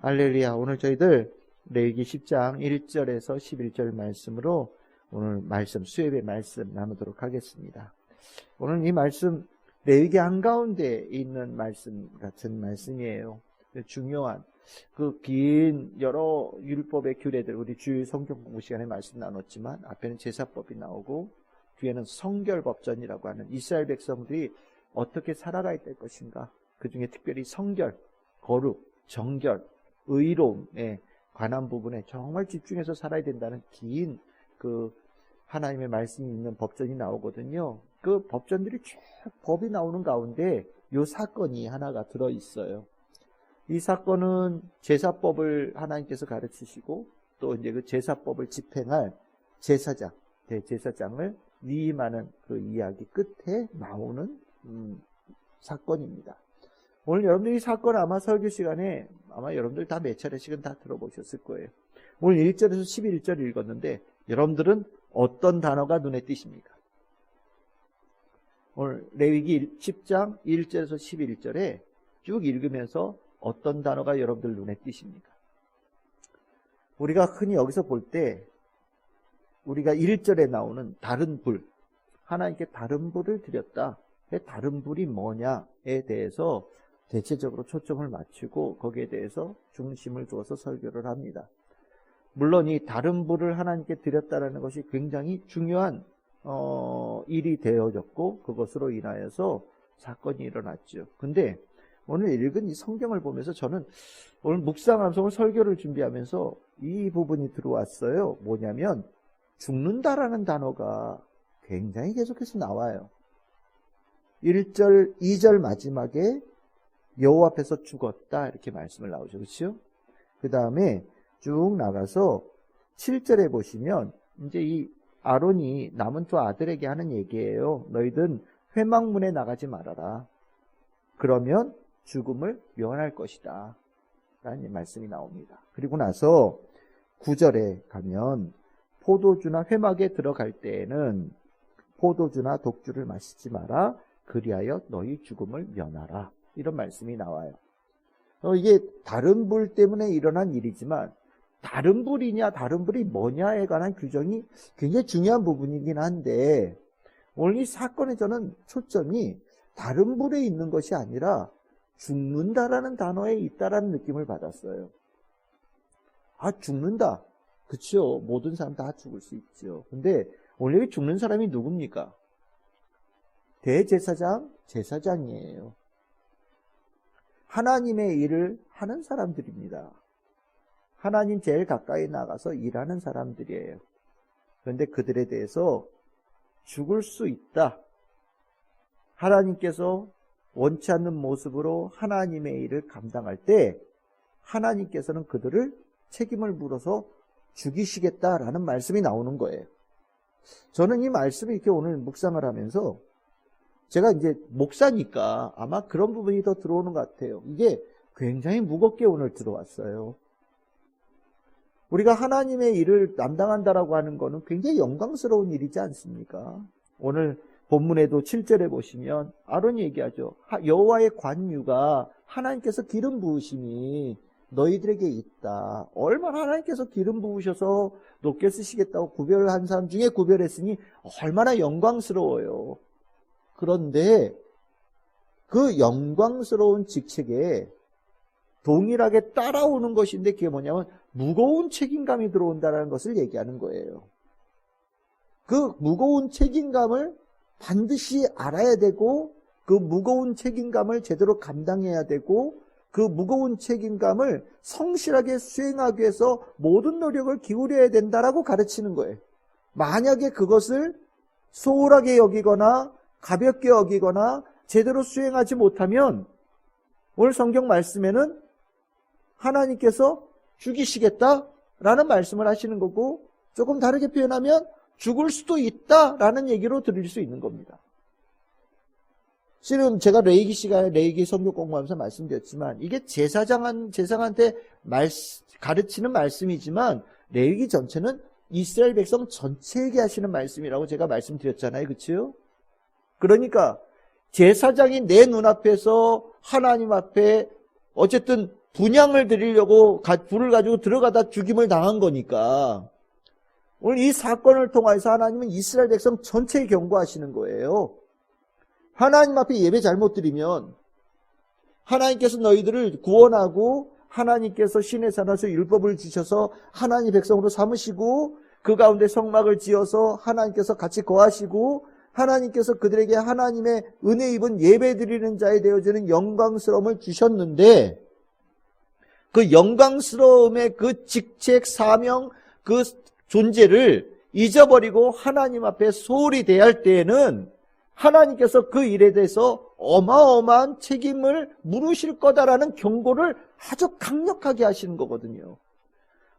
할렐루야. 오늘 저희들 레위기 10장 1절에서 11절 말씀으로 오늘 말씀, 수협의 말씀 나누도록 하겠습니다. 오늘 이 말씀, 레위기 한가운데 있는 말씀 같은 말씀이에요. 중요한 그 긴 여러 율법의 규례들, 우리 주일 성경 공부 시간에 말씀 나눴지만 앞에는 제사법이 나오고 뒤에는 성결법전이라고 하는 이스라엘 백성들이 어떻게 살아가야 될 것인가. 그 중에 특별히 성결, 거룩, 정결, 의로움에 관한 부분에 정말 집중해서 살아야 된다는 긴 그 하나님의 말씀이 있는 법전이 나오거든요. 그 법전들이 쭉 법이 나오는 가운데 요 사건이 하나가 들어 있어요. 이 사건은 제사법을 하나님께서 가르치시고 또 이제 그 제사법을 집행할 제사장, 대제사장을 위임하는 그 이야기 끝에 나오는 음, 사건입니다. 오늘 여러분들이 이 사건 아마 설교 시간에 아마 여러분들 다 몇 차례씩은 다 들어보셨을 거예요. 오늘 1절에서 11절 읽었는데 여러분들은 어떤 단어가 눈에 띄십니까? 오늘 레위기 10장 1절에서 11절에 쭉 읽으면서 어떤 단어가 여러분들 눈에 띄십니까? 우리가 흔히 여기서 볼 때 우리가 1절에 나오는 다른 불, 하나님께 다른 불을 드렸다. 다른 불이 뭐냐에 대해서 대체적으로 초점을 맞추고 거기에 대해서 중심을 두어서 설교를 합니다. 물론 이 다른 불을 하나님께 드렸다라는 것이 굉장히 중요한 어, 일이 되어졌고 그것으로 인하여서 사건이 일어났죠. 근데 오늘 읽은 이 성경을 보면서 저는 오늘 오늘 설교를 준비하면서 이 부분이 들어왔어요. 뭐냐면 죽는다라는 단어가 굉장히 계속해서 나와요. 1절, 2절 마지막에 여호와 앞에서 죽었다 이렇게 말씀을 나오죠. 그렇죠? 그 다음에 쭉 나가서 7절에 보시면 이제 이 아론이 남은 두 아들에게 하는 얘기예요. 너희들은 회막문에 나가지 말아라. 그러면 죽음을 면할 것이다. 라는 말씀이 나옵니다. 그리고 나서 9절에 가면 포도주나 회막에 들어갈 때에는 포도주나 독주를 마시지 마라. 그리하여 너희 죽음을 면하라. 이런 말씀이 나와요. 어, 이게 다른 불 때문에 일어난 일이지만 다른 불이냐 다른 불이 뭐냐에 관한 규정이 굉장히 중요한 부분이긴 한데 오늘 이 사건에 저는 초점이 다른 불에 있는 것이 아니라 죽는다라는 단어에 있다라는 느낌을 받았어요. 아 죽는다. 그쵸 모든 사람 다 죽을 수 있죠. 근데 여기 죽는 사람이 누굽니까? 대제사장, 제사장이에요. 하나님의 일을 하는 사람들입니다. 하나님 제일 가까이 나가서 일하는 사람들이에요. 그런데 그들에 대해서 죽을 수 있다. 하나님께서 원치 않는 모습으로 하나님의 일을 감당할 때 하나님께서는 그들을 책임을 물어서 죽이시겠다라는 말씀이 나오는 거예요. 저는 이 말씀을 이렇게 오늘 묵상을 하면서 제가 이제 목사니까 아마 그런 부분이 더 들어오는 것 같아요. 이게 굉장히 무겁게 오늘 들어왔어요. 우리가 하나님의 일을 담당한다라고 하는 것은 굉장히 영광스러운 일이지 않습니까? 오늘 본문에도 7절에 보시면 아론이 얘기하죠. 여호와의 관유가 하나님께서 기름 부으심이 너희들에게 있다. 얼마나 하나님께서 기름 부으셔서 높게 쓰시겠다고 구별한 사람 중에 구별했으니 얼마나 영광스러워요. 그런데 그 영광스러운 직책에 동일하게 따라오는 것인데 그게 뭐냐면 무거운 책임감이 들어온다는 것을 얘기하는 거예요. 그 무거운 책임감을 반드시 알아야 되고 그 무거운 책임감을 제대로 감당해야 되고 그 무거운 책임감을 성실하게 수행하기 위해서 모든 노력을 기울여야 된다라고 가르치는 거예요. 만약에 그것을 소홀하게 여기거나 가볍게 여기거나 제대로 수행하지 못하면 오늘 성경 말씀에는 하나님께서 죽이시겠다라는 말씀을 하시는 거고 조금 다르게 표현하면 죽을 수도 있다라는 얘기로 들릴 수 있는 겁니다. 지금 제가 레이기 시간에 레이기 성경 공부하면서 말씀드렸지만 이게 제사장한 제사장한테 말, 가르치는 말씀이지만 레이기 전체는 이스라엘 백성 전체에게 하시는 말씀이라고 제가 말씀드렸잖아요. 그렇죠? 그러니까 제사장이 내 눈앞에서 하나님 앞에 어쨌든 분양을 드리려고 가- 불을 가지고 들어가다 죽임을 당한 거니까 오늘 이 사건을 통해서 하나님은 이스라엘 백성 전체에 경고하시는 거예요. 하나님 앞에 예배 잘못 드리면 하나님께서 너희들을 구원하고 하나님께서 신의 산에서 율법을 주셔서 하나님 백성으로 삼으시고 그 가운데 성막을 지어서 하나님께서 같이 거하시고 하나님께서 그들에게 하나님의 은혜 입은 예배 드리는 자에 되어지는 영광스러움을 주셨는데 그 영광스러움의 그 직책, 사명, 그 존재를 잊어버리고 하나님 앞에 소홀히 대할 때에는 하나님께서 그 일에 대해서 어마어마한 책임을 물으실 거다라는 경고를 아주 강력하게 하시는 거거든요.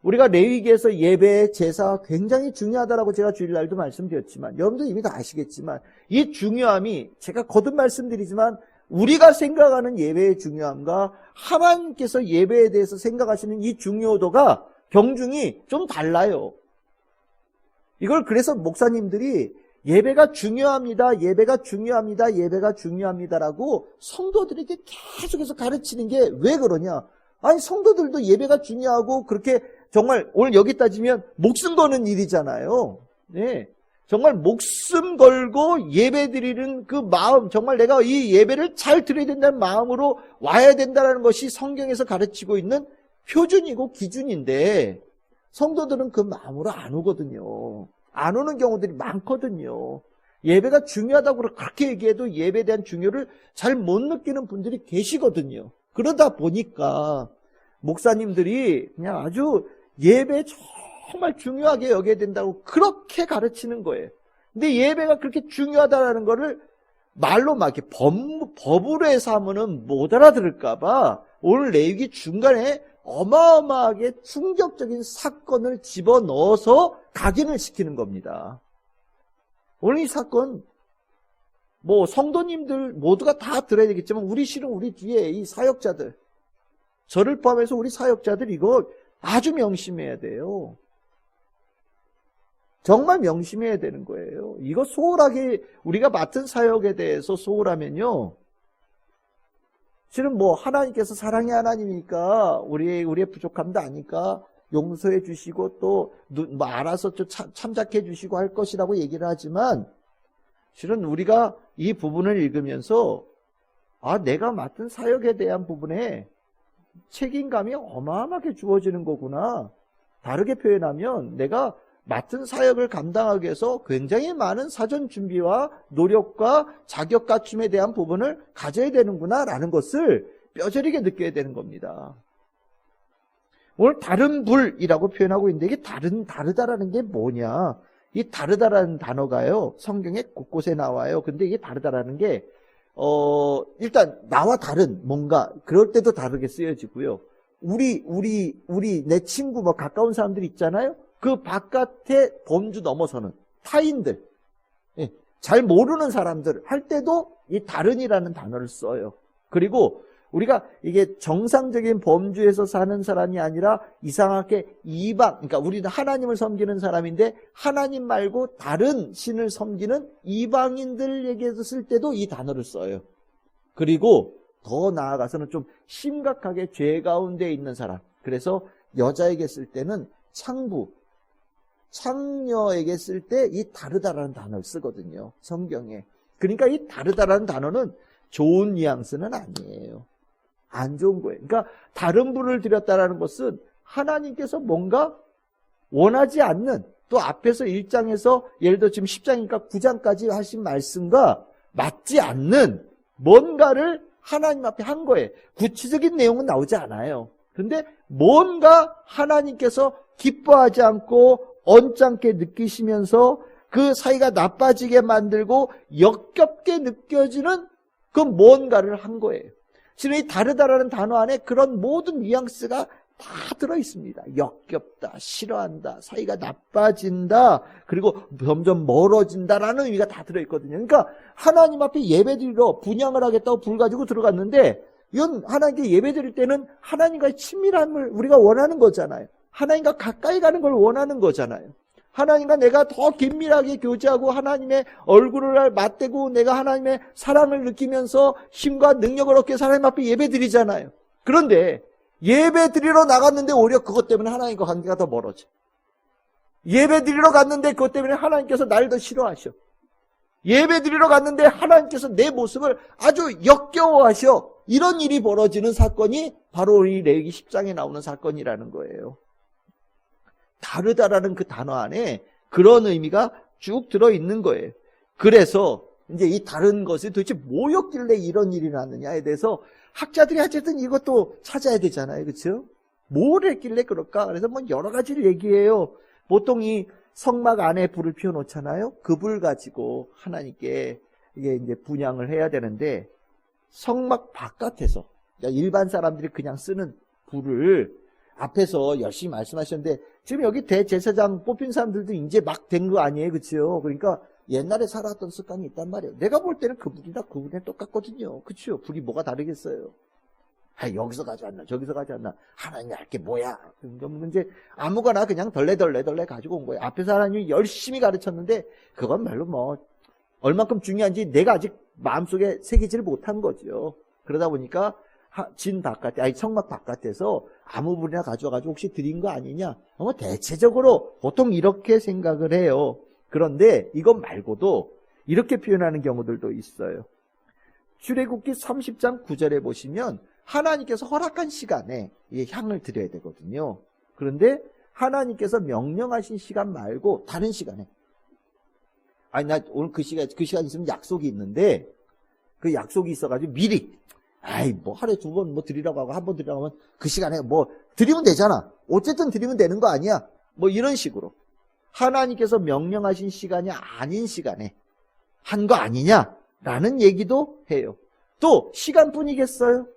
우리가 레위기에서 예배, 제사 굉장히 중요하다라고 제가 주일날도 말씀드렸지만 여러분도 이미 다 아시겠지만 이 중요함이 제가 거듭 말씀드리지만 우리가 생각하는 예배의 중요함과 하나님께서 예배에 대해서 생각하시는 이 중요도가 경중이 좀 달라요. 이걸 그래서 목사님들이 예배가 중요합니다. 예배가 중요합니다. 예배가 중요합니다라고 성도들에게 계속해서 가르치는 게 왜 그러냐? 아니 성도들도 예배가 중요하고 그렇게 정말 오늘 여기 따지면 목숨 거는 일이잖아요. 네. 정말 목숨 걸고 예배 드리는 그 마음, 정말 내가 이 예배를 잘 드려야 된다는 마음으로 와야 된다는 것이 성경에서 가르치고 있는 표준이고 기준인데 성도들은 그 마음으로 안 오거든요. 안 오는 경우들이 많거든요. 예배가 중요하다고 그렇게 얘기해도 예배에 대한 중요를 잘 못 느끼는 분들이 계시거든요. 그러다 보니까 목사님들이 그냥 아주 예배 정말 중요하게 여겨야 된다고 그렇게 가르치는 거예요. 근데 예배가 그렇게 중요하다는 거를 말로 막 이렇게 법, 법으로 해서 하면은 못 알아들을까봐 오늘 레위기 중간에 어마어마하게 충격적인 사건을 집어 넣어서 각인을 시키는 겁니다. 오늘 이 사건, 뭐 성도님들 모두가 다 들어야 되겠지만 우리 실은 우리 뒤에 이 사역자들, 저를 포함해서 우리 사역자들 이거 아주 명심해야 돼요. 정말 명심해야 되는 거예요. 이거 소홀하게 우리가 맡은 사역에 대해서 소홀하면요. 실은 뭐 하나님께서 사랑의 하나님이니까 우리 우리의 부족함도 아니까 용서해 주시고 또 뭐 알아서 좀 참, 참작해 주시고 할 것이라고 얘기를 하지만 실은 우리가 이 부분을 읽으면서 아 내가 맡은 사역에 대한 부분에 책임감이 어마어마하게 주어지는 거구나. 다르게 표현하면 내가 맡은 사역을 감당하기 위해서 굉장히 많은 사전 준비와 노력과 자격 갖춤에 대한 부분을 가져야 되는구나 라는 것을 뼈저리게 느껴야 되는 겁니다. 오늘 다른 불이라고 표현하고 있는데 이게 다른 다르다라는 게 뭐냐? 이 다르다라는 단어가요 성경에 곳곳에 나와요. 근데 이게 다르다라는 게 어, 일단 나와 다른 뭔가 그럴 때도 다르게 쓰여지고요. 우리 우리 우리 내 친구 뭐 가까운 사람들 있잖아요. 그 바깥에 범주 넘어서는 타인들, 예, 잘 모르는 사람들 할 때도 이 다른이라는 단어를 써요. 그리고 우리가 이게 정상적인 범주에서 사는 사람이 아니라 이상하게 이방, 그러니까 우리는 하나님을 섬기는 사람인데 하나님 말고 다른 신을 섬기는 이방인들에게서 쓸 때도 이 단어를 써요. 그리고 더 나아가서는 좀 심각하게 죄 가운데 있는 사람. 그래서 여자에게 쓸 때는 창부, 창녀에게 쓸 때 이 다르다라는 단어를 쓰거든요. 성경에. 그러니까 이 다르다라는 단어는 좋은 뉘앙스는 아니에요. 안 좋은 거예요. 그러니까 다른 분을 드렸다라는 것은 하나님께서 뭔가 원하지 않는 또 앞에서 1장에서 예를 들어 지금 10장이니까 9장까지 하신 말씀과 맞지 않는 뭔가를 하나님 앞에 한 거예요. 구체적인 내용은 나오지 않아요. 근데 뭔가 하나님께서 기뻐하지 않고 언짢게 느끼시면서 그 사이가 나빠지게 만들고 역겹게 느껴지는 그 뭔가를 한 거예요. 지금 이 다르다라는 단어 안에 그런 모든 뉘앙스가 다 들어 있습니다. 역겹다, 싫어한다, 사이가 나빠진다, 그리고 점점 멀어진다라는 의미가 다 들어 있거든요. 그러니까 하나님 앞에 예배 드리러 분양을 하겠다고 불 가지고 들어갔는데 이건 하나님께 예배 드릴 때는 하나님과의 친밀함을 우리가 원하는 거잖아요. 하나님과 가까이 가는 걸 원하는 거잖아요. 하나님과 내가 더 긴밀하게 교제하고 하나님의 얼굴을 맞대고 내가 하나님의 사랑을 느끼면서 힘과 능력을 얻게 하나님 앞에 예배 드리잖아요. 그런데 예배 드리러 나갔는데 오히려 그것 때문에 하나님과 관계가 더 멀어져. 예배 드리러 갔는데 그것 때문에 하나님께서 날 더 싫어하셔. 예배 드리러 갔는데 하나님께서 내 모습을 아주 역겨워하셔. 이런 일이 벌어지는 사건이 바로 이 레기 10장에 나오는 사건이라는 거예요. 다르다라는 그 단어 안에 그런 의미가 쭉 들어 있는 거예요. 그래서 이제 이 다른 것이 도대체 뭐였길래 이런 일이 났느냐에 대해서 학자들이 어쨌든 이것도 찾아야 되잖아요. 그렇죠? 뭘 했길래 그럴까? 그래서 뭐 여러 가지를 얘기해요. 보통 이 성막 안에 불을 피워 놓잖아요. 그 불 가지고 하나님께 이게 이제 분양을 해야 되는데 성막 바깥에서 그러니까 일반 사람들이 그냥 쓰는 불을 앞에서 열심히 말씀하셨는데 지금 여기 대제사장 뽑힌 사람들도 이제 막 된 거 아니에요, 그렇죠? 그러니까 옛날에 살았던 습관이 있단 말이에요. 내가 볼 때는 그 불이나 그 불이 똑같거든요, 그렇죠? 불이 뭐가 다르겠어요? 아, 여기서 가져왔나, 저기서 가져왔나, 하나님 알게 뭐야? 그럼 이제 아무거나 그냥 덜레덜레덜레 가지고 온 거예요. 앞에서 하나님이 열심히 가르쳤는데 그건 별로 뭐 얼만큼 중요한지 내가 아직 마음속에 새기지를 못한 거죠. 그러다 보니까 하- 진 바깥에, 아니 성막 바깥에서 아무 불이나 가져와가지고 혹시 드린 거 아니냐? 뭐 대체적으로 보통 이렇게 생각을 해요. 그런데 이것 말고도 이렇게 표현하는 경우들도 있어요. 출애굽기 30장 9절에 보시면 하나님께서 허락한 시간에 이 향을 드려야 되거든요. 그런데 하나님께서 명령하신 시간 말고 다른 시간에 아니 나 오늘 그 시간 그 시간 있으면 약속이 있는데 그 약속이 있어가지고 미리 아이 뭐 하루에 두 번 뭐 드리라고 하고 한 번 드리라고 하면 그 시간에 뭐 드리면 되잖아. 어쨌든 드리면 되는 거 아니야. 뭐 이런 식으로 하나님께서 명령하신 시간이 아닌 시간에 한 거 아니냐라는 얘기도 해요. 또 시간뿐이겠어요?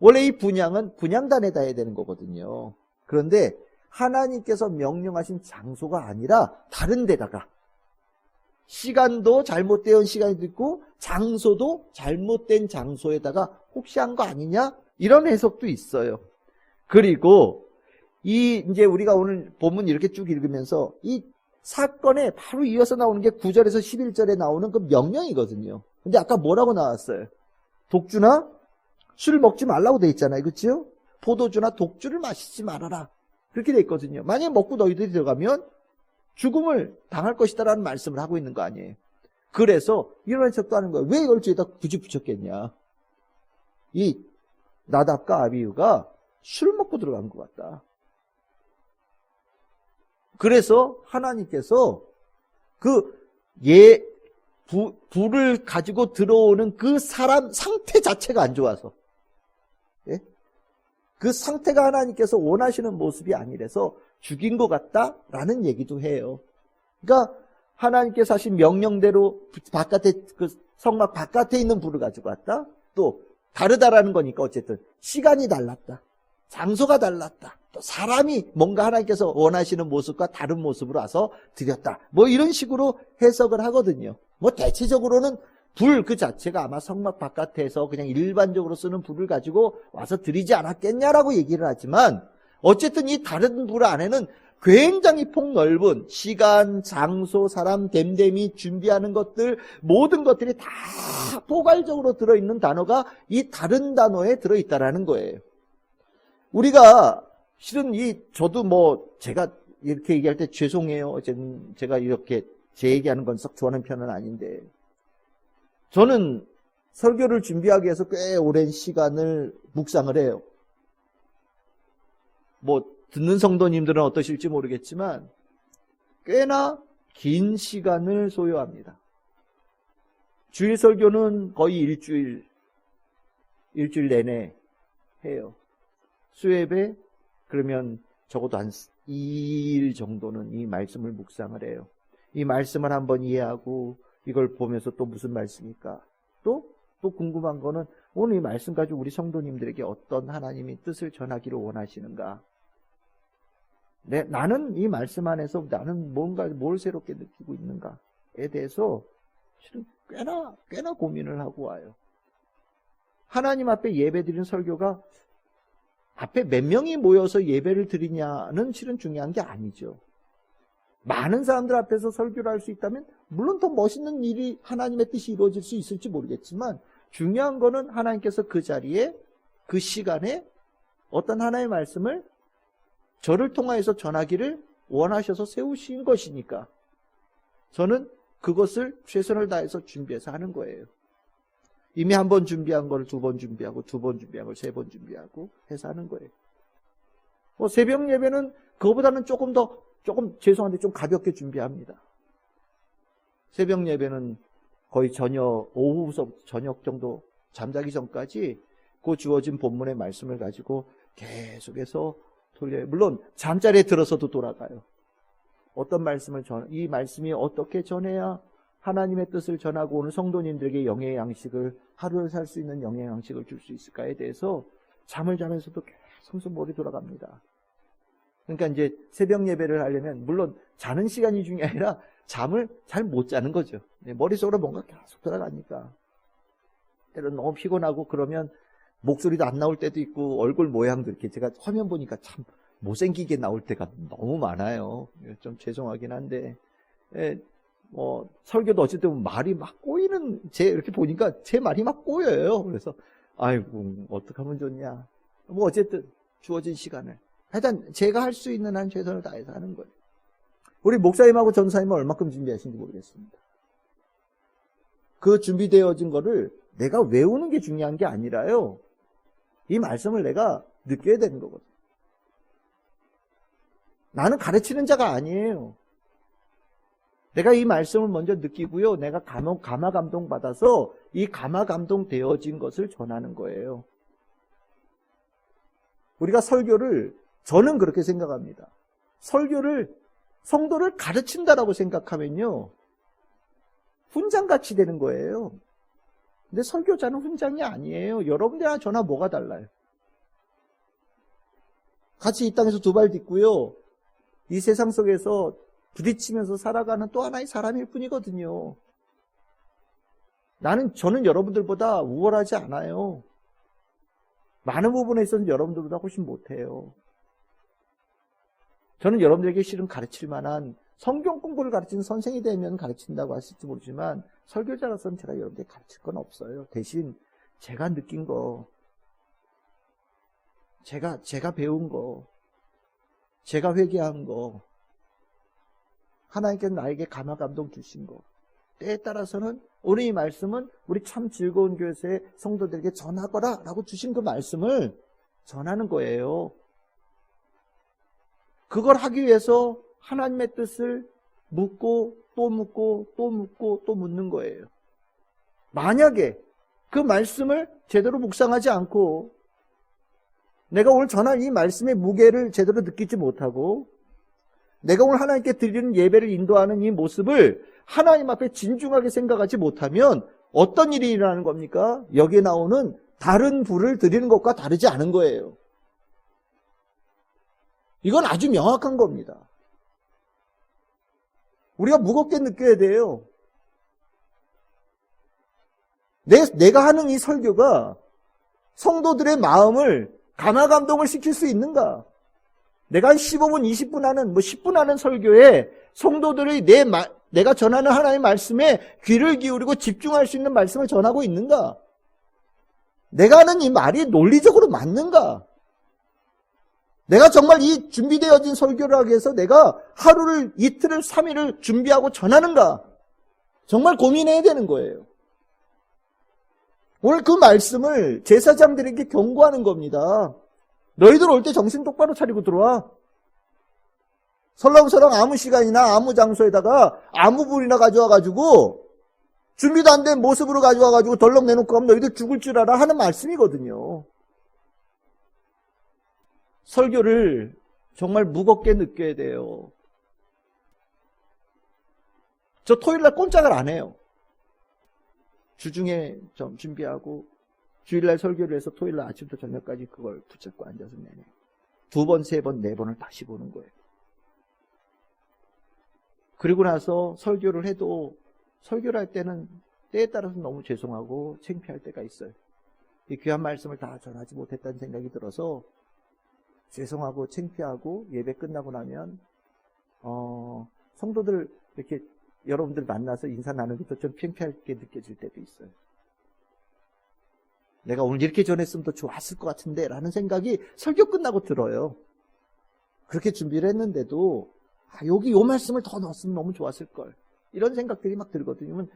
원래 이 분양은 분양단에다 해야 되는 거거든요. 그런데 하나님께서 명령하신 장소가 아니라 다른 데다가 시간도 잘못된 시간이 있고 장소도 잘못된 장소에다가 혹시 한 거 아니냐? 이런 해석도 있어요. 그리고 이 이제 우리가 오늘 본문 이렇게 쭉 읽으면서 이 사건에 바로 이어서 나오는 게 9절에서 11절에 나오는 그 명령이거든요. 근데 아까 뭐라고 나왔어요? 독주나 술 먹지 말라고 돼 있잖아요. 그렇죠? 포도주나 독주를 마시지 말아라. 그렇게 돼 있거든요. 만약에 먹고 너희들이 들어가면 죽음을 당할 것이다라는 말씀을 하고 있는 거 아니에요. 그래서 이런 해석도 하는 거예요. 왜 이걸 뒤에다 굳이 붙였겠냐? 이 나답과 아비유가 술 먹고 들어간 것 같다. 그래서 하나님께서 그 예, 부, 불을 가지고 들어오는 그 사람 상태 자체가 안 좋아서. 예? 그 상태가 하나님께서 원하시는 모습이 아니라서 죽인 것 같다라는 얘기도 해요. 그러니까 하나님께서 하신 명령대로 바깥에 그 성막 바깥에 있는 불을 가지고 왔다. 또 다르다라는 거니까 어쨌든 시간이 달랐다. 장소가 달랐다. 또 사람이 뭔가 하나님께서 원하시는 모습과 다른 모습으로 와서 드렸다. 뭐 이런 식으로 해석을 하거든요. 뭐 대체적으로는 불 그 자체가 아마 성막 바깥에서 그냥 일반적으로 쓰는 불을 가지고 와서 드리지 않았겠냐라고 얘기를 하지만 어쨌든 이 다른 불 안에는 굉장히 폭넓은 시간, 장소, 사람, 댐댐이 준비하는 것들 모든 것들이 다 포괄적으로 들어있는 단어가 이 다른 단어에 들어있다라는 거예요. 우리가 실은 이 저도 뭐 제가 이렇게 얘기할 때 죄송해요. 어쨌든 제가 이렇게 제 얘기하는 건 썩 좋아하는 편은 아닌데 저는 설교를 준비하기 위해서 꽤 오랜 시간을 묵상을 해요. 뭐 듣는 성도님들은 어떠실지 모르겠지만 꽤나 긴 시간을 소요합니다. 주일 설교는 거의 일주일 일주일 내내 해요. 수협에 그러면 적어도 한 2일 정도는 이 말씀을 묵상을 해요. 이 말씀을 한번 이해하고 이걸 보면서 또 무슨 말씀일까? 또, 또 궁금한 거는 오늘 이 말씀 가지고 우리 성도님들에게 어떤 하나님의 뜻을 전하기를 원하시는가? 내, 나는 이 말씀 안에서 나는 뭔가, 뭘 새롭게 느끼고 있는가에 대해서 실은 꽤나, 꽤나 고민을 하고 와요. 하나님 앞에 예배 드리는 설교가 앞에 몇 명이 모여서 예배를 드리냐는 실은 중요한 게 아니죠. 많은 사람들 앞에서 설교를 할 수 있다면 물론 더 멋있는 일이 하나님의 뜻이 이루어질 수 있을지 모르겠지만 중요한 거는 하나님께서 그 자리에 그 시간에 어떤 하나의 말씀을 저를 통하여서 전하기를 원하셔서 세우신 것이니까 저는 그것을 최선을 다해서 준비해서 하는 거예요. 이미 한 번 준비한 걸 두 번 준비하고 두 번 준비한 걸 세 번 준비하고 해서 하는 거예요. 뭐 새벽 예배는 그거보다는 조금 더 조금 죄송한데 좀 가볍게 준비합니다. 새벽 예배는 거의 저녁 오후부터 저녁 정도 잠자기 전까지 그 주어진 본문의 말씀을 가지고 계속해서 돌려요. 물론 잠자리에 들어서도 돌아가요. 어떤 말씀을 전, 이 말씀이 어떻게 전해야 하나님의 뜻을 전하고 오늘 성도님들에게 영의 양식을 하루를 살 수 있는 영의 양식을 줄 수 있을까에 대해서 잠을 자면서도 계속 머리 돌아갑니다. 그러니까 이제 새벽 예배를 하려면 물론 자는 시간이 아니라 잠을 잘 못 자는 거죠. 네, 머릿속으로 뭔가 계속 돌아가니까. 때로 너무 피곤하고 그러면 목소리도 안 나올 때도 있고 얼굴 모양도 이렇게 제가 화면 보니까 참 못생기게 나올 때가 너무 많아요. 예, 좀 죄송하긴 한데 예, 뭐 설교도 어쨌든 말이 막 꼬이는 제 이렇게 보니까 제 말이 막 꼬여요. 그래서 아이고 어떻게 하면 좋냐. 뭐 어쨌든 주어진 시간을 하여튼 제가 할 수 있는 한 최선을 다해서 하는 거예요. 우리 목사님하고 전사님은 얼마큼 준비하신지 모르겠습니다. 그 준비되어진 거를 내가 외우는 게 중요한 게 아니라요. 이 말씀을 내가 느껴야 되는 거거든. 나는 가르치는 자가 아니에요. 내가 이 말씀을 먼저 느끼고요. 내가 감화, 감화 감동 받아서 이 감화 감동 되어진 것을 전하는 거예요. 우리가 설교를 저는 그렇게 생각합니다. 설교를 성도를 가르친다라고 생각하면요. 훈장같이 되는 거예요. 근데 설교자는 훈장이 아니에요. 여러분들이나 저나 뭐가 달라요? 같이 이 땅에서 두 발 딛고요. 이 세상 속에서 부딪히면서 살아가는 또 하나의 사람일 뿐이거든요. 나는, 저는 여러분들보다 우월하지 않아요. 많은 부분에 있어서 여러분들보다 훨씬 못해요. 저는 여러분들에게 실은 가르칠 만한 성경 공부를 가르치는 선생이 되면 가르친다고 하실지 모르지만 설교자로서는 제가 여러분들에게 가르칠 건 없어요. 대신 제가 느낀 거, 제가, 제가 배운 거, 제가 회개한 거, 하나님께서 나에게 감화 감동 주신 거, 때에 따라서는 오늘 이 말씀은 우리 참 즐거운 교회의 성도들에게 전하거라 라고 주신 그 말씀을 전하는 거예요. 그걸 하기 위해서 하나님의 뜻을 묻고 또 묻고 또 묻고 또 묻는 거예요. 만약에 그 말씀을 제대로 묵상하지 않고 내가 오늘 전한 이 말씀의 무게를 제대로 느끼지 못하고 내가 오늘 하나님께 드리는 예배를 인도하는 이 모습을 하나님 앞에 진중하게 생각하지 못하면 어떤 일이 일어나는 겁니까? 여기에 나오는 다른 불을 드리는 것과 다르지 않은 거예요. 이건 아주 명확한 겁니다. 우리가 무겁게 느껴야 돼요. 내, 내가 하는 이 설교가 성도들의 마음을 감화 감동을 시킬 수 있는가? 내가 한 15분, 20분 하는, 뭐 10분 하는 설교에 성도들의 내 마, 내가 전하는 하나님의 말씀에 귀를 기울이고 집중할 수 있는 말씀을 전하고 있는가? 내가 하는 이 말이 논리적으로 맞는가? 내가 정말 이 준비되어진 설교를 하기 위해서 내가 하루를, 이틀을, 삼일을 준비하고 전하는가? 정말 고민해야 되는 거예요. 오늘 그 말씀을 제사장들에게 경고하는 겁니다. 너희들 올 때 정신 똑바로 차리고 들어와. 설렁설렁 아무 시간이나 아무 장소에다가 아무 불이나 가져와가지고 준비도 안 된 모습으로 가져와가지고 덜렁 내놓고 하면 너희들 죽을 줄 알아 하는 말씀이거든요. 설교를 정말 무겁게 느껴야 돼요. 저 토요일 날 꼼짝을 안 해요. 주중에 좀 준비하고 주일날 설교를 해서 토요일날 아침부터 저녁까지 그걸 붙잡고 앉아서 내내 두 번, 세 번, 네 번을 다시 보는 거예요. 그리고 나서 설교를 해도 설교를 할 때는 때에 따라서 너무 죄송하고 창피할 때가 있어요. 이 귀한 말씀을 다 전하지 못했다는 생각이 들어서 죄송하고 창피하고 예배 끝나고 나면 어, 성도들 이렇게 여러분들 만나서 인사 나누기도 좀 창피하게 느껴질 때도 있어요. 내가 오늘 이렇게 전했으면 더 좋았을 것 같은데 라는 생각이 설교 끝나고 들어요. 그렇게 준비를 했는데도 아, 여기 요 말씀을 더 넣었으면 너무 좋았을 걸. 이런 생각들이 막 들거든요. 그러면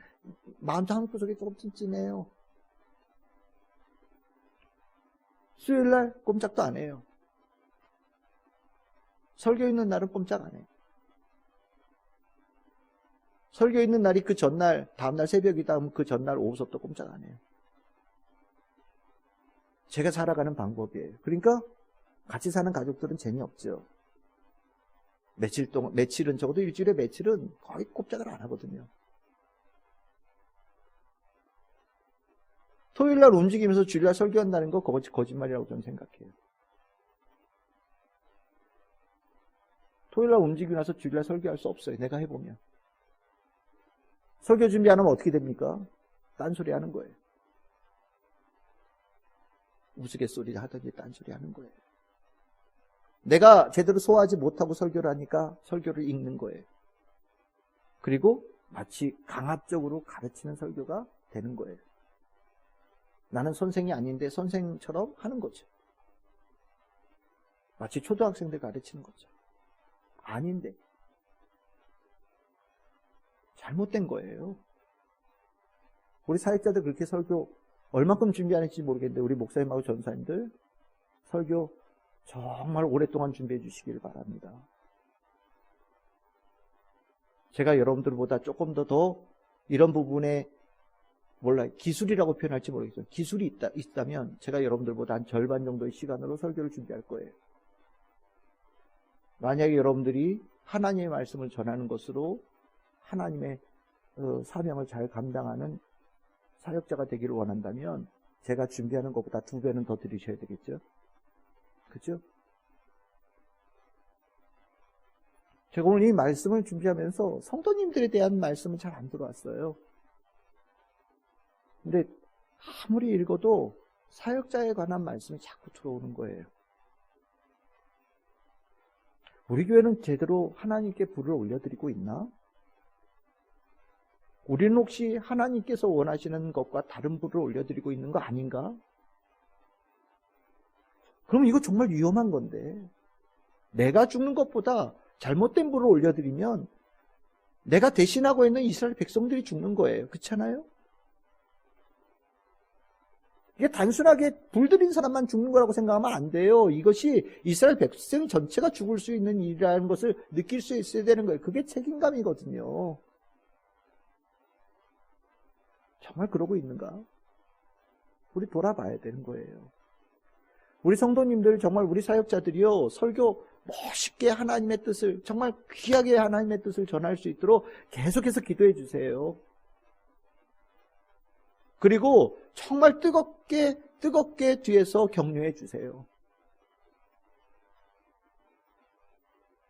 마음 한구석에 조금 찜찜해요. 수요일 날 꼼짝도 안 해요. 설교 있는 날은 꼼짝 안 해요. 설교 있는 날이 그 전날, 다음날 새벽이다 하면 그 전날 오후서부터 꼼짝 안 해요. 제가 살아가는 방법이에요. 그러니까 같이 사는 가족들은 재미없죠. 며칠 동안, 며칠은 적어도 일주일에 며칠은 거의 꼼짝을 안 하거든요. 토요일 날 움직이면서 주일날 설교한다는 거 거짓, 거짓말이라고 저는 생각해요. 토요일 날 움직이고 나서 주일 날 설교할 수 없어요. 내가 해보면. 설교 준비 안 하면 어떻게 됩니까? 딴소리 하는 거예요. 우스갯소리 하든지 딴소리 하는 거예요. 내가 제대로 소화하지 못하고 설교를 하니까 설교를 읽는 거예요. 그리고 마치 강압적으로 가르치는 설교가 되는 거예요. 나는 선생이 아닌데 선생처럼 하는 거죠. 마치 초등학생들 가르치는 거죠. 아닌데. 잘못된 거예요. 우리 사역자들 그렇게 설교 얼마큼 준비하는지 모르겠는데 우리 목사님하고 전사님들 설교 정말 오랫동안 준비해 주시길 바랍니다. 제가 여러분들보다 조금 더 더 이런 부분에 몰라 기술이라고 표현할지 모르겠어요. 기술이 있다, 있다면 제가 여러분들보다 한 절반 정도의 시간으로 설교를 준비할 거예요. 만약에 여러분들이 하나님의 말씀을 전하는 것으로 하나님의 어, 사명을 잘 감당하는 사역자가 되기를 원한다면 제가 준비하는 것보다 두 배는 더 드리셔야 되겠죠. 그죠? 제가 오늘 이 말씀을 준비하면서 성도님들에 대한 말씀은 잘 안 들어왔어요. 근데 아무리 읽어도 사역자에 관한 말씀이 자꾸 들어오는 거예요. 우리 교회는 제대로 하나님께 불을 올려드리고 있나? 우리는 혹시 하나님께서 원하시는 것과 다른 불을 올려드리고 있는 거 아닌가? 그럼 이거 정말 위험한 건데. 내가 죽는 것보다 잘못된 불을 올려드리면 내가 대신하고 있는 이스라엘 백성들이 죽는 거예요. 그렇잖아요? 이게 단순하게 불들인 사람만 죽는 거라고 생각하면 안 돼요. 이것이 이스라엘 백성 전체가 죽을 수 있는 일이라는 것을 느낄 수 있어야 되는 거예요. 그게 책임감이거든요. 정말 그러고 있는가? 우리 돌아봐야 되는 거예요. 우리 성도님들 정말 우리 사역자들이요 설교 멋있게 하나님의 뜻을 정말 귀하게 하나님의 뜻을 전할 수 있도록 계속해서 기도해 주세요. 그리고 정말 뜨겁게 뜨겁게 뒤에서 격려해 주세요.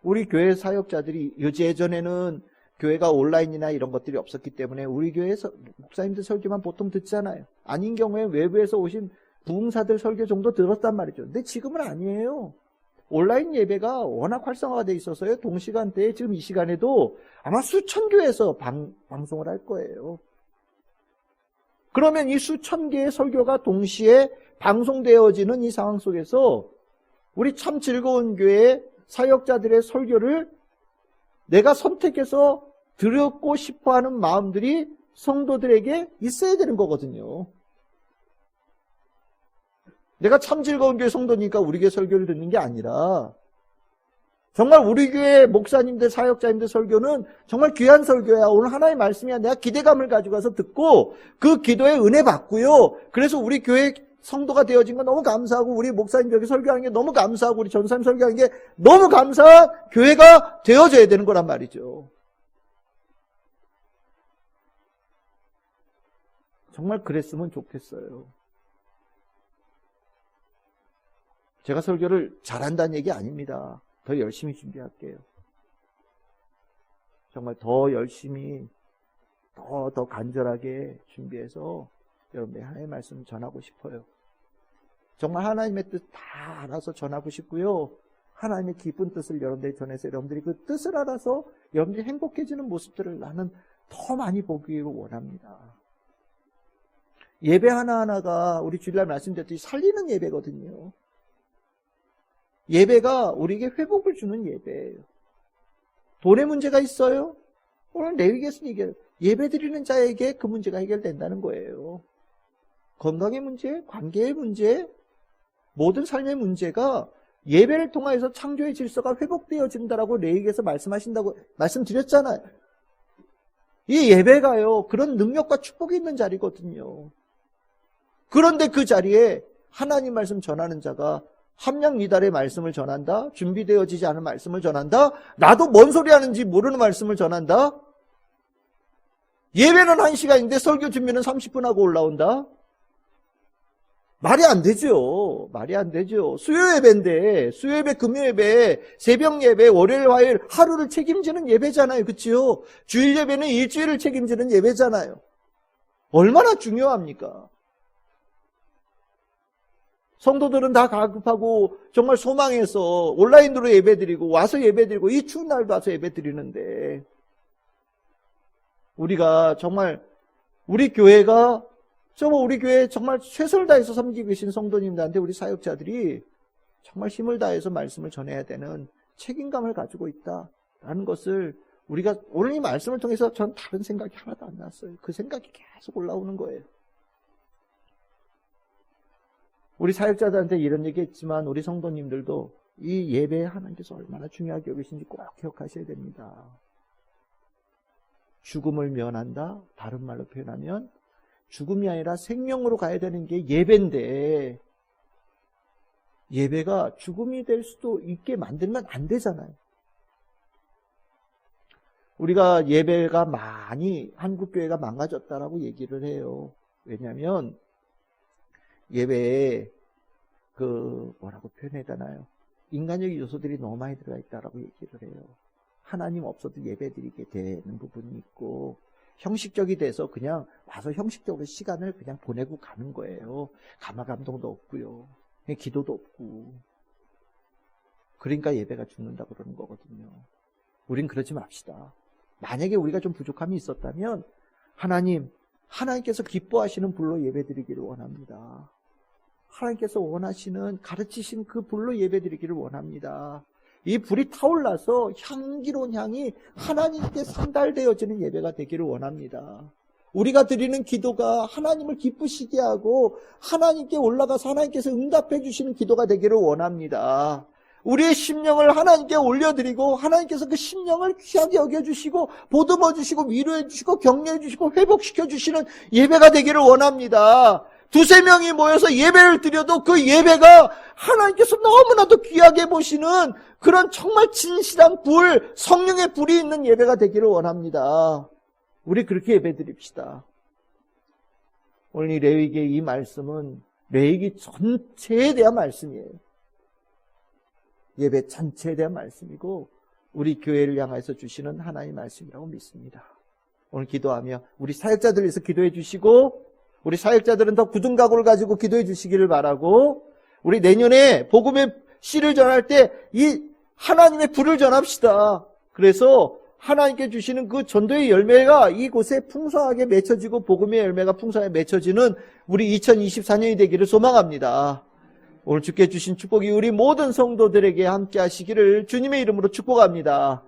우리 교회 사역자들이 예전에는 교회가 온라인이나 이런 것들이 없었기 때문에 우리 교회에서 목사님들 설교만 보통 듣잖아요. 아닌 경우에 외부에서 오신 부흥사들 설교 정도 들었단 말이죠. 근데 지금은 아니에요. 온라인 예배가 워낙 활성화가 돼 있어서요. 동시간대에 지금 이 시간에도 아마 수천 교회에서 방, 방송을 할 거예요. 그러면 이 수천 개의 설교가 동시에 방송되어지는 이 상황 속에서 우리 참 즐거운 교회 사역자들의 설교를 내가 선택해서 들었고 싶어 하는 마음들이 성도들에게 있어야 되는 거거든요. 내가 참 즐거운 교회 성도니까 우리 교회 설교를 듣는 게 아니라 정말 우리 교회 목사님들, 사역자님들 설교는 정말 귀한 설교야. 오늘 하나의 말씀이야. 내가 기대감을 가지고 가서 듣고 그 기도에 은혜 받고요. 그래서 우리 교회 성도가 되어진 거 너무 감사하고 우리 목사님 여기 설교하는 게 너무 감사하고 우리 전사님 설교하는 게 너무 감사한 교회가 되어져야 되는 거란 말이죠. 정말 그랬으면 좋겠어요. 제가 설교를 잘한다는 얘기 아닙니다. 더 열심히 준비할게요. 정말 더 열심히, 더, 더 간절하게 준비해서 여러분의 하나님의 말씀 전하고 싶어요. 정말 하나님의 뜻 다 알아서 전하고 싶고요. 하나님의 깊은 뜻을 여러분들이 전해서 여러분들이 그 뜻을 알아서 여러분들이 행복해지는 모습들을 나는 더 많이 보기를 원합니다. 예배 하나하나가 우리 주일날 말씀드렸듯이 살리는 예배거든요. 예배가 우리에게 회복을 주는 예배예요. 돈의 문제가 있어요? 오늘 레위기에서 얘기해요. 예배 드리는 자에게 그 문제가 해결된다는 거예요. 건강의 문제, 관계의 문제, 모든 삶의 문제가 예배를 통해서 창조의 질서가 회복되어진다라고 레위기에서 말씀하신다고 말씀드렸잖아요. 이 예배가요, 그런 능력과 축복이 있는 자리거든요. 그런데 그 자리에 하나님 말씀 전하는 자가 함량 이달의 말씀을 전한다? 준비되어지지 않은 말씀을 전한다? 나도 뭔 소리 하는지 모르는 말씀을 전한다? 예배는 1시간인데 설교 준비는 30분 하고 올라온다? 말이 안 되죠. 말이 안 되죠. 수요 예배인데, 수요 예배, 금요 예배, 새벽 예배, 월요일, 화요일 하루를 책임지는 예배잖아요. 그치요? 주일 예배는 일주일을 책임지는 예배잖아요. 얼마나 중요합니까? 성도들은 다 가급하고 정말 소망해서 온라인으로 예배드리고 와서 예배드리고 이 추운 날도 와서 예배드리는데 우리가 정말 우리 교회가 정말 우리 교회 정말 최선을 다해서 섬기고 계신 성도님들한테 우리 사역자들이 정말 힘을 다해서 말씀을 전해야 되는 책임감을 가지고 있다라는 것을 우리가 오늘 이 말씀을 통해서 전 다른 생각이 하나도 안 났어요. 그 생각이 계속 올라오는 거예요. 우리 사역자들한테 이런 얘기 했지만 우리 성도님들도 이 예배에 하나님께서 얼마나 중요하게 여기신지 꼭 기억하셔야 됩니다. 죽음을 면한다? 다른 말로 표현하면 죽음이 아니라 생명으로 가야 되는 게 예배인데 예배가 죽음이 될 수도 있게 만들면 안 되잖아요. 우리가 예배가 많이 한국 교회가 망가졌다라고 얘기를 해요. 왜냐하면 예배에 그 뭐라고 표현해야 되나요? 인간적인 요소들이 너무 많이 들어가 있다라고 얘기를 해요. 하나님 없어도 예배 드리게 되는 부분이 있고 형식적이 돼서 그냥 와서 형식적으로 시간을 그냥 보내고 가는 거예요. 감화 감동도 없고요. 기도도 없고. 그러니까 예배가 죽는다 그러는 거거든요. 우린 그러지 맙시다. 만약에 우리가 좀 부족함이 있었다면 하나님, 하나님께서 기뻐하시는 불로 예배 드리기를 원합니다. 하나님께서 원하시는 가르치신 그 불로 예배 드리기를 원합니다. 이 불이 타올라서 향기로운 향이 하나님께 상달되어지는 예배가 되기를 원합니다. 우리가 드리는 기도가 하나님을 기쁘시게 하고 하나님께 올라가서 하나님께서 응답해 주시는 기도가 되기를 원합니다. 우리의 심령을 하나님께 올려드리고 하나님께서 그 심령을 귀하게 여겨주시고 보듬어 주시고 위로해 주시고 격려해 주시고 회복시켜 주시는 예배가 되기를 원합니다. 두세 명이 모여서 예배를 드려도 그 예배가 하나님께서 너무나도 귀하게 보시는 그런 정말 진실한 불, 성령의 불이 있는 예배가 되기를 원합니다. 우리 그렇게 예배 드립시다. 오늘 이 레위기의 이 말씀은 레위기 전체에 대한 말씀이에요. 예배 전체에 대한 말씀이고 우리 교회를 향해서 주시는 하나님의 말씀이라고 믿습니다. 오늘 기도하며 우리 사역자들 위해서 기도해 주시고 우리 사역자들은 더 굳은 각오를 가지고 기도해 주시기를 바라고 우리 내년에 복음의 씨를 전할 때 이 하나님의 불을 전합시다. 그래서 하나님께 주시는 그 전도의 열매가 이곳에 풍성하게 맺혀지고 복음의 열매가 풍성하게 맺혀지는 우리 2024년이 되기를 소망합니다. 오늘 주께 주신 축복이 우리 모든 성도들에게 함께 하시기를 주님의 이름으로 축복합니다.